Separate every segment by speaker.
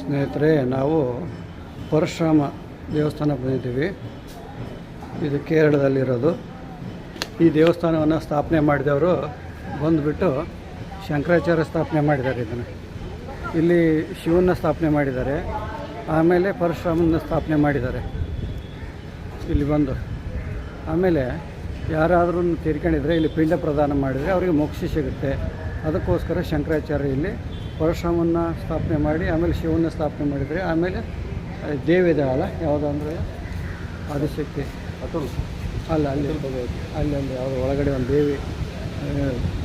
Speaker 1: ಸ್ನೇಹಿತರೆ, ನಾವು ಪರಶುರಾಮ ದೇವಸ್ಥಾನ ಬಂದಿದ್ದೀವಿ. ಇದು ಕೇರಳದಲ್ಲಿರೋದು. ಈ ದೇವಸ್ಥಾನವನ್ನು ಸ್ಥಾಪನೆ ಮಾಡಿದವರು ಬಂದುಬಿಟ್ಟು ಶಂಕರಾಚಾರ್ಯ ಸ್ಥಾಪನೆ ಮಾಡಿದ್ದಾರೆ ಇದನ್ನು. ಇಲ್ಲಿ ಶಿವನ ಸ್ಥಾಪನೆ ಮಾಡಿದ್ದಾರೆ. ಆಮೇಲೆ ಪರಶುರಾಮನ ಸ್ಥಾಪನೆ ಮಾಡಿದ್ದಾರೆ. ಇಲ್ಲಿ ಬಂದು. ಆಮೇಲೆ ಯಾರಾದರೂ ತೀರ್ಕೊಂಡಿದ್ರೆ ಇಲ್ಲಿ ಪಿಂಡ ಪ್ರದಾನ ಮಾಡಿದರೆ ಅವರಿಗೆ ಮೋಕ್ಷ ಸಿಗುತ್ತೆ. ಅದಕ್ಕೋಸ್ಕರ ಶಂಕರಾಚಾರ್ಯ ಇಲ್ಲಿ ಪರಶುರಾಮನ ಸ್ಥಾಪನೆ ಮಾಡಿ ಆಮೇಲೆ ಶಿವನ ಸ್ಥಾಪನೆ ಮಾಡಿದರೆ ಆಮೇಲೆ ದೇವಿದೆ ದೇವಿ ಇದ್ದಾಳಲ್ಲ ಯಾವುದು ಅಂದರೆ ಆದಿಶಕ್ತಿ. ಅಥವಾ ಅಲ್ಲ ಅಲ್ಲಿ ಅಲ್ಲಿ ಅಲ್ಲಿ ಅವ್ರ ಒಳಗಡೆ ಒಂದು ದೇವಿ. ಆ,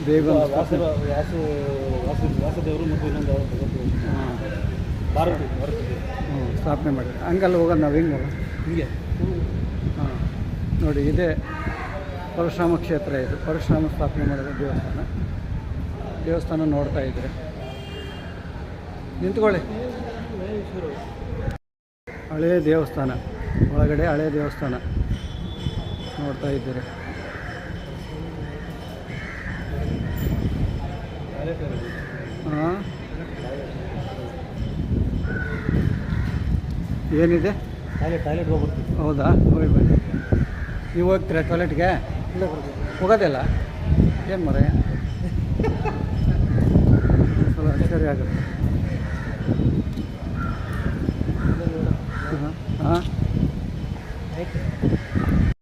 Speaker 1: ದೇವಿ ಒಂದು ಸ್ಥಾಪನೆ
Speaker 2: ವಾಸು ವಾಸು ವಾಸುದೇವರು ಮತ್ತು ಇನ್ನೊಂದು
Speaker 1: ಹಾಂ.
Speaker 2: ಭಾರತಿ ಭಾರತಿ.
Speaker 1: ಹ್ಞೂ ಸ್ಥಾಪನೆ ಮಾಡಿದ್ರು ಹಂಗಲ್ಲ ಹೋಗೋದು ನಾವು ಹಿಂಗೆ ಹೋಗೋದು?
Speaker 2: ಹಿಂಗೆ.
Speaker 1: ಹಾಂ. ನೋಡಿ ಇದೇ ಪರಶುರಾಮ ಕ್ಷೇತ್ರ ಇದು. ಪರಶುರಾಮ ಸ್ಥಾಪನೆ ಮಾಡಿದ ದೇವಸ್ಥಾನ. ದೇವಸ್ಥಾನ ನೋಡ್ತಾ ಇದ್ರೆ. ನಿಂತ್ಕೊಳ್ಳಿ. ಹಳೆಯ ದೇವಸ್ಥಾನ. ಒಳಗಡೆ ಹಳೆಯ ದೇವಸ್ಥಾನ. ನೋಡ್ತಾ ಇದ್ದೀರಿ. ಹಾಂ? ಏನಿದೆ?
Speaker 2: ಟಾಯ್ಲೆಟ್ ಹೋಗ್ಬಿಡ್ತೀವಿ
Speaker 1: ಹೌದಾ? ಹೋಗಿ ಬನ್ನಿ. ನೀವು ಹೋಗ್ತೀರಾ ಟಾಯ್ಲೆಟ್ಗೆ? ಹೋಗೋದಿಲ್ಲ? ಏನು ಮರ? ಸರಿ ಆಗುತ್ತೆ. ಹಾಂ?